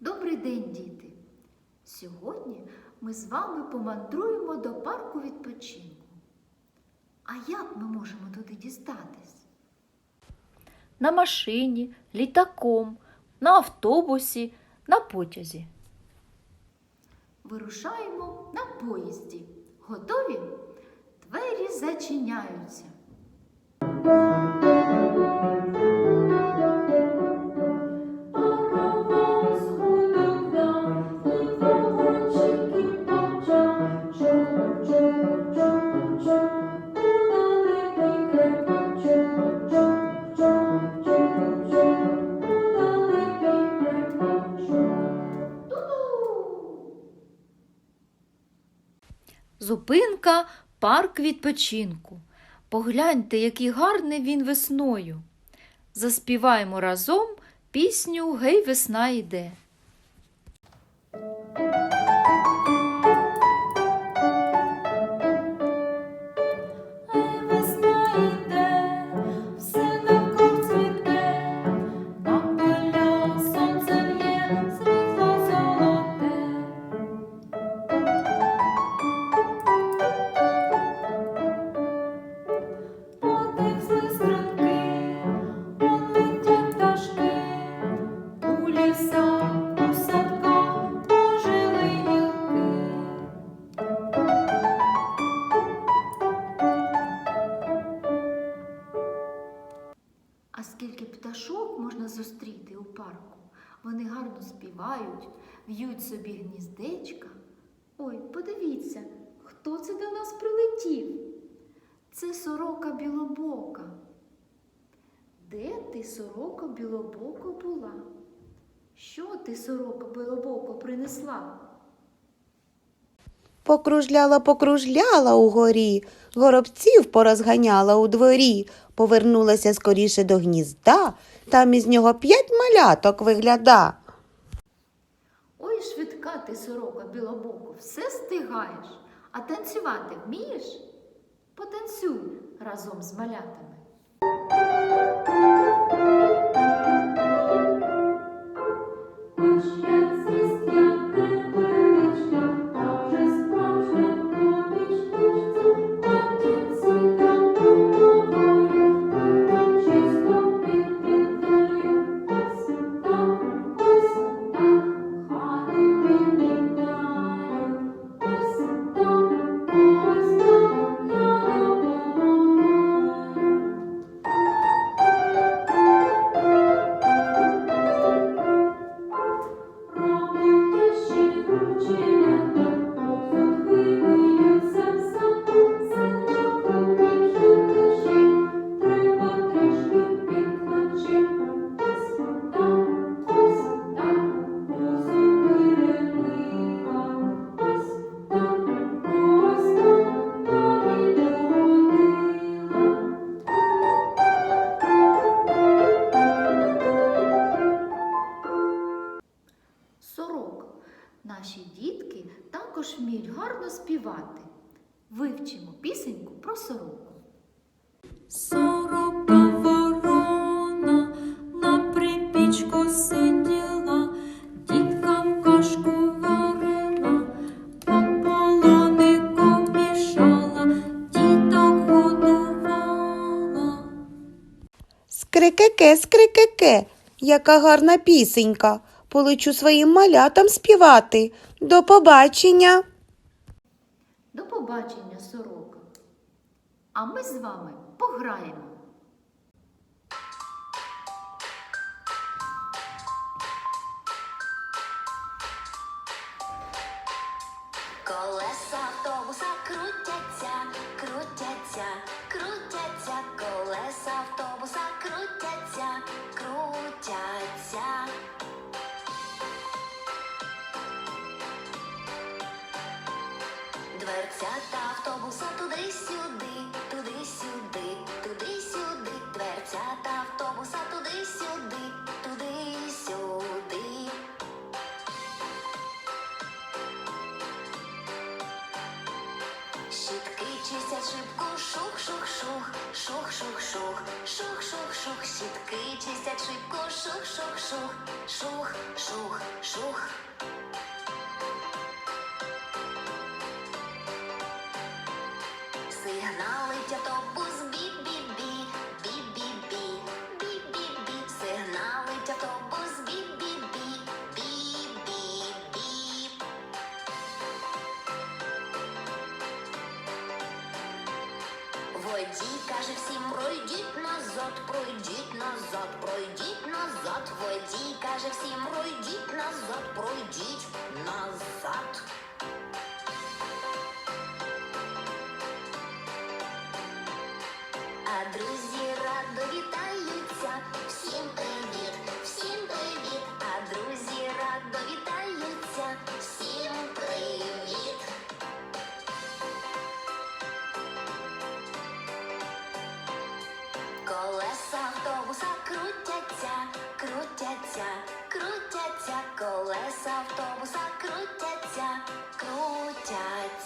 Добрий день, діти! Сьогодні ми з вами помандруємо до парку відпочинку. А як ми можемо туди дістатись? на машині, літаком, на автобусі, на потязі. Вирушаємо на поїзді. Готові? Двері зачиняються. Зупинка парк відпочинку. Погляньте, який гарний він весною. Заспіваємо разом пісню Гей, весна йде. Співають, в'ють собі гніздечка. Ой, подивіться, хто це до нас прилетів? Це сорока білобока. Де ти, сорока білобоко, була? Що ти, сорока білобоко, принесла? Покружляла, покружляла угорі, горобців порозганяла у дворі, повернулася скоріше до гнізда, там із нього п'ять маляток вигляда. Ой, швидка ти, сорока білобоку, все стигаєш, а танцювати вмієш? Потанцюй разом з малятами. Гарно співати. Вивчимо пісеньку про сороку. Сорока ворона на припічку сиділа, діткам кашку варила, по полонику мішала, діток годувала. Скрикеке, скрикеке, яка гарна пісенька. Полечу своїм малятам співати. До побачення. Побачення, сорока. А ми з вами пограємо. Шибку, шух-шух-шух, шух-шух-шух, шух-шух-шух, щітки чистять шибку, шух-шух-шух, шух, шух, шух. Сигналить автобус Водій каже всім пройдіть назад, пройдіть назад, пройдіть назад. Водій каже всім пройдіть назад, пройдіть назад. А друзі радо вітаються. Всім привіт, всім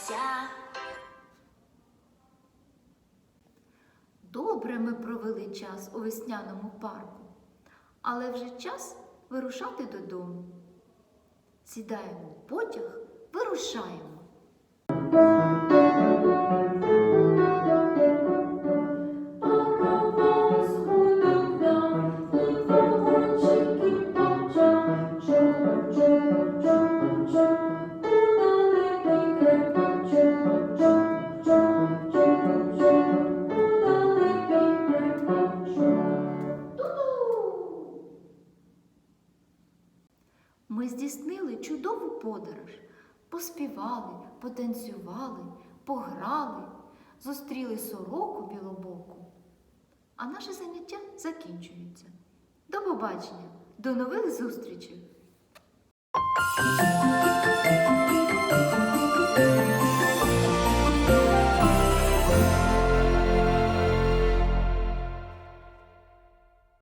Крутяться. Добре ми провели час у весняному парку, але вже час вирушати додому. Сідаємо в потяг, вирушаємо. Ми здійснили чудову подорож, поспівали, потанцювали, пограли, зустріли сороку білобоку. А наше заняття закінчується. До побачення, до нових зустрічей!